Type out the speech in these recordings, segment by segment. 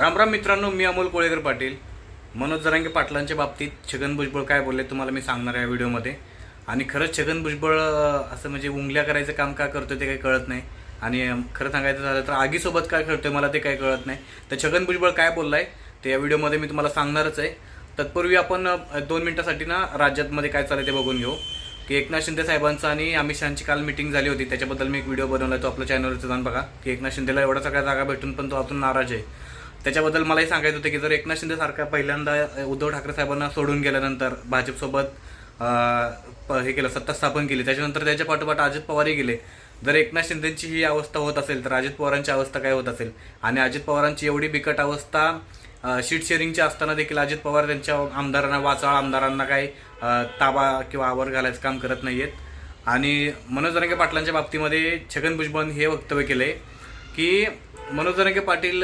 रामराम मित्रांनो मी अमोल कोळेकर पाटील. मनोज जरांगे पाटलांच्या बाबतीत छगन भुजबळ काय बोलले तुम्हाला मी सांगणार आहे या व्हिडिओमध्ये. आणि खरंच छगन भुजबळ असं म्हणजे उंगल्या करायचं काम का करतो ते काही कळत नाही. आणि खरं सांगायचं झालं तर आगीसोबत काय खेळतोय मला ते काही कळत नाही. तर छगन भुजबळ काय बोललाय ते या व्हिडिओमध्ये मी तुम्हाला सांगणारच आहे. तत्पूर्वी आपण दोन मिनिटासाठी ना राज्यातमध्ये काय चाललं ते बघून घेऊ. की एकनाथ शिंदे साहेबांचं आणि अमित शहाची काल मिटिंग झाली होती. त्याच्याबद्दल मी एक व्हिडिओ बनवला तो आपल्या चॅनलवरती जाऊन बघा. की एकनाथ शिंदेला एवढा सगळ्या जागा भेटून पण तो अजून नाराज आहे. त्याच्याबद्दल मलाही सांगायचं होतं की जर एकनाथ शिंदे सारखा पहिल्यांदा उद्धव ठाकरे साहेबांना सोडून गेल्यानंतर भाजपसोबत प- हे केलं सत्ता स्थापन केली त्याच्यानंतर त्याच्या पाठोपाठ अजित पवारही गेले. जर एकनाथ शिंदेची ही अवस्था होत असेल तर अजित पवारांची अवस्था काय होत असेल? आणि अजित पवारांची एवढी बिकट अवस्था शीट शेअरिंगची असताना देखील अजित पवार त्यांच्या आमदारांना वाचाळ आमदारांना काही ताबा किंवा आवर घालायचं काम करत नाही आहेत आणि मनोज रंगे पाटलांच्या बाबतीमध्ये छगन भुजबळ हे वक्तव्य केलंय की मनोज रंगे पाटील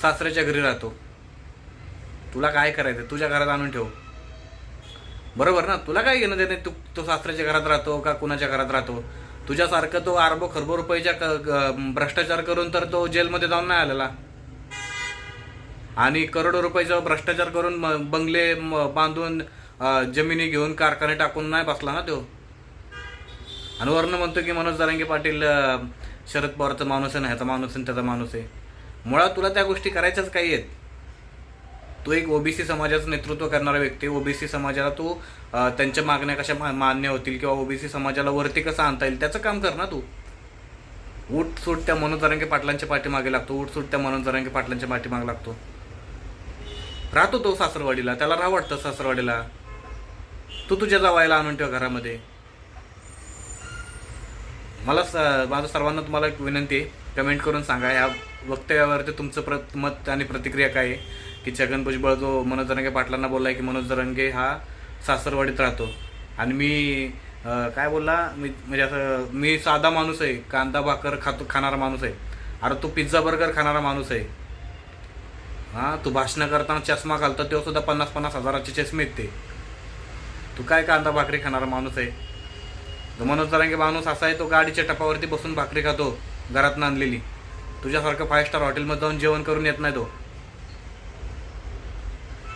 सासऱ्याच्या घरी राहतो. तुला काय करायचं तुझ्या घरात आणून ठेव. बरोबर ना? तुला काय घेणं देणे तू तो सासऱ्याच्या घरात राहतो का कुणाच्या घरात राहतो? तुझ्यासारखं तो अरबो खरबो रुपयाच्या क- भ्रष्टाचार करून तर तो जेलमध्ये जाऊन नाही आलेला. आणि करोडो रुपयाचा भ्रष्टाचार करून म- बंगले म- बांधून जमिनी घेऊन कारखाने टाकून नाही बसला ना तो? आणि वर्ण म्हणतो की मनोज जरांगे पाटील शरद पवारचा माणूस आहे ना? ह्याचा माणूस आहे त्याचा माणूस आहे. मुळात तुला त्या गोष्टी करायच्याच काही आहेत. तू एक ओबीसी समाजाचं नेतृत्व करणारा व्यक्ती ओबीसी समाजाला तू त्यांच्या मागण्या कशा मा- मान्य होतील किंवा ओबीसी समाजाला वरती कसं आणता येईल त्याचं काम कर ना तू. उठ सूट त्या मनोज जरांगे पाटलांच्या पाठीमागे लागतो उठ सूट त्या मनोज जरांगे पाटलांच्या पाठीमागे लागतो. राहतो तो सासरवाडीला त्याला राह वाटतं सासरवाडीला. तू तुझ्या जावायला आणून ठेव घरामध्ये. मला स माझं सर्वांना तुम्हाला एक विनंती आहे कमेंट करून सांगा. या वक्तव्यावरती तुमचं प्र मत आणि प्रतिक्रिया काय आहे? की छगन भुजबळ जो मनोज जरंगे पाटलांना बोलला आहे की मनोज जरंगे हा सासरवाडीत राहतो. आणि मी काय बोलला? मी म्हणजे असं मी साधा माणूस आहे. कांदा भाकर खातो खाणारा माणूस आहे. अरे तू पिझ्झा बर्गर खाणारा माणूस आहे. हां तू भाषणं करताना चष्मा घालतो तेव्हा सुद्धा पन्नास पन्नास हजाराचे चष्मे येते ते. तू काय कांदा भाकरी खाणारा माणूस आहे? तर मनोज जरांगे माणूस असा आहे तो गाडीच्या टपावरती बसून भाकरी खातो घरात आणलेली. तुझ्यासारखं फाय स्टार हॉटेलमध्ये जाऊन जेवण करून येत नाही तो.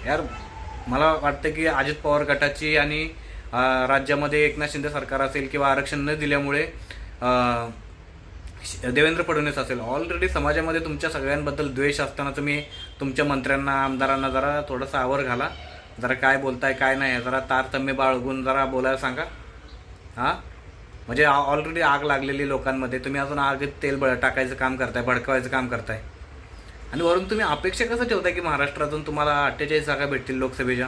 यार मला वाटतं की अजित पवार गटाची आणि राज्यामध्ये एकनाथ शिंदे सरकार असेल किंवा आरक्षण न दिल्यामुळे देवेंद्र फडणवीस असेल. ऑलरेडी समाजामध्ये तुमच्या सगळ्यांबद्दल द्वेष असताना तुम्ही तुमच्या मंत्र्यांना आमदारांना जरा थोडंसं आवर घाला. जरा काय बोलताय काय नाही जरा तारतम्य बाळगून जरा बोलायला सांगा. हां? म्हणजे ऑलरेडी आग लागलेली लोकांमध्ये. तुम्ही अजून आगीत तेल बळ टाकायचं काम करताय भडकवायचं काम करताय. आणि वरून तुम्ही अपेक्षा कसं ठेवताय की महाराष्ट्रातून तुम्हाला अठ्ठेचाळीस जागा भेटतील लोकसभेच्या?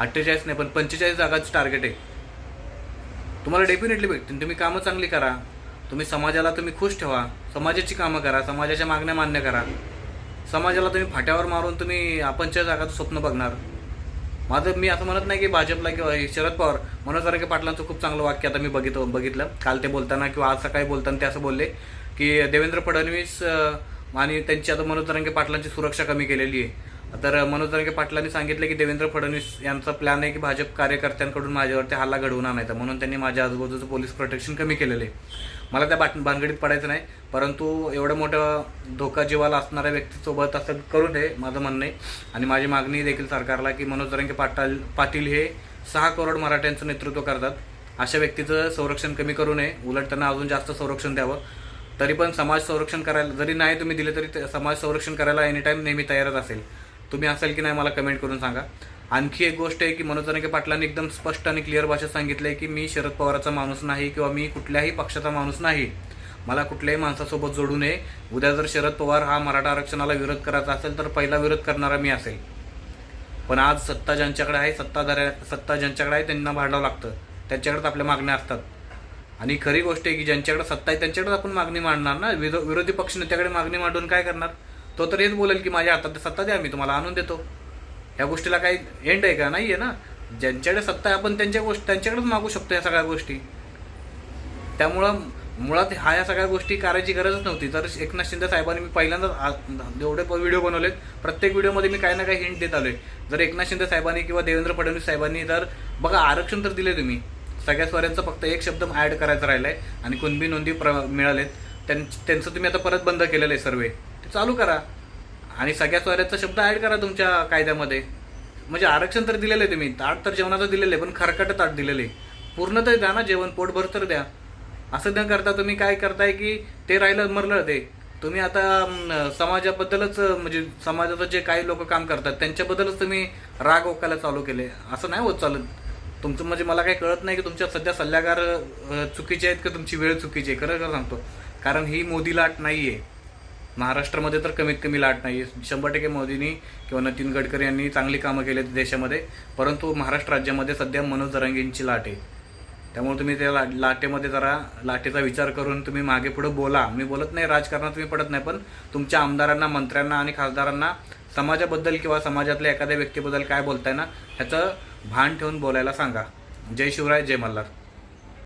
अठ्ठेचाळीस नाही पण पंचेचाळीस जागाचं टार्गेट आहे. तुम्हाला डेफिनेटली भेटतील. तुम्ही कामं चांगली करा. तुम्ही समाजाला तुम्ही खुश ठेवा. समाजाची कामं करा. समाजाच्या मागण्या मान्य करा. समाजाला तुम्ही फाट्यावर मारून तुम्ही पंच जागाचं स्वप्न बघणार. माझं मी असं म्हणत नाही की भाजपला किंवा शरद पवार मनोज जरांगे पाटलांचं खूप चांगलं वाक्य आता मी बघित बघितलं. काल ते बोलताना किंवा आज सकाळी बोलताना ते असं बोलले की देवेंद्र फडणवीस आणि त्यांची आता मनोज जरांगे पाटलांची सुरक्षा कमी केलेली आहे. तर मनोज जरांगे पाटलांनी सांगितलं की देवेंद्र फडणवीस यांचा प्लॅन आहे की भाजप कार्यकर्त्यांकडून माझ्यावरती हल्ला घडवून आणायचा. म्हणून त्यांनी माझ्या आजूबाजूचं पोलीस प्रोटेक्शन कमी केलेलं आहे. मला त्या बाट भानगडीत पडायचं नाही. परंतु एवढं मोठं धोका जीवाला असणाऱ्या व्यक्तीसोबत असं करू नये माझं म्हणणं आहे. आणि माझी मागणी देखील सरकारला की मनोज रंगे पाटाल पाटील हे सहा करोड मराठ्यांचं नेतृत्व करतात. अशा व्यक्तीचं संरक्षण कमी करू नये. उलट त्यांना अजून जास्त संरक्षण द्यावं. तरी पण समाज संरक्षण करायला जरी नाही तुम्ही दिले तरी ते- समाज संरक्षण करायला एनी टाईम नेहमी तयारच असेल. तुम्ही असेल की नाही मला कमेंट करून सांगा. आणखी एक गोष्ट आहे की मनोज जरांगे पाटलांनी एकदम स्पष्ट आणि क्लिअर भाषेत सांगितलं आहे की मी शरद पवाराचा माणूस नाही किंवा मी कुठल्याही पक्षाचा माणूस नाही. मला कुठल्याही माणसासोबत जोडू नये. उद्या जर शरद पवार हा मराठा आरक्षणाला विरोध करायचा असेल तर पहिला विरोध करणारा मी असेल. पण आज सत्ता ज्यांच्याकडे आहे सत्ताधाऱ्या सत्ता ज्यांच्याकडे आहे त्यांना भांडावं लागतं. त्यांच्याकडेच आपल्या मागण्या असतात. आणि खरी गोष्ट आहे की ज्यांच्याकडे सत्ता आहे त्यांच्याकडेच आपण मागणी मांडणार ना? विरो विरोधी पक्ष नेत्याकडे मागणी मांडून काय करणार? तो तर हेच बोलेल की माझ्या हातात सत्ता द्या मी तुम्हाला आणून देतो. ह्या गोष्टीला काही एंड आहे का? नाही आहे ना. ज्यांच्याकडे सत्ता आहे आपण त्यांच्या गोष्टी त्यांच्याकडेच मागू शकतो या सगळ्या गोष्टी. त्यामुळं मुळात ह्या या सगळ्या गोष्टी करायची गरजच नव्हती. तर एकनाथ शिंदे साहेबांनी मी पहिल्यांदाच एवढे व्हिडिओ बनवलेत. प्रत्येक व्हिडिओमध्ये मी काही ना काही हिंट देत आलोय. जर एकनाथ शिंदे साहेबांनी किंवा देवेंद्र फडणवीस साहेबांनी जर बघा आरक्षण तर दिले तुम्ही. सगळ्या स्वऱ्यांचा फक्त एक शब्द ॲड करायचा आहे आणि कुणबी नोंदी प्र मिळालेत. त्यां त्यांचं तुम्ही आता परत बंद केलेलं आहे सर्वे ते चालू करा. आणि सगळ्या स्वाऱ्याचा शब्द ॲड करा तुमच्या कायद्यामध्ये. म्हणजे आरक्षण तर दिलेलं आहे तुम्ही. ताट तर जेवणाचं दिलेलं आहे पण खरकट ताट दिलेलं आहे. पूर्ण तर द्या ना जेवण पोटभर तर द्या. असं न करता तुम्ही काय करताय की ते राहिलं मरलं ते. तुम्ही आता समाजाबद्दलच म्हणजे समाजाचं जे काही लोक काम करतात त्यांच्याबद्दलच तुम्ही राग ओकायला चालू केले. असं नाही होत चालत. तुमचं म्हणजे मला काही कळत नाही की तुमच्या सध्या सल्लागार चुकीचे आहेत की तुमची वेळ चुकीची आहे. खरं खरं सांगतो? कारण ही मोदी लाट नाही आहे महाराष्ट्रामध्ये तर कमीत कमी लाट नाही आहे शंभर टक्के मोदींनी किंवा नितीन गडकरी यांनी चांगली कामं केली आहेत देशामध्ये. परंतु महाराष्ट्र राज्यामध्ये सध्या मनोज जरांगेंची लाट आहे. त्यामुळे तुम्ही त्या ला लाटेमध्ये जरा लाटेचा विचार करून तुम्ही मागे पुढे बोला. मी बोलत नाही राजकारणात तुम्ही पडत नाही पण तुमच्या आमदारांना मंत्र्यांना आणि खासदारांना समाजाबद्दल किंवा समाजातल्या एखाद्या व्यक्तीबद्दल काय बोलताय ना ह्याचं भान ठेवून बोलायला सांगा. जय शिवराय जय मल्हार.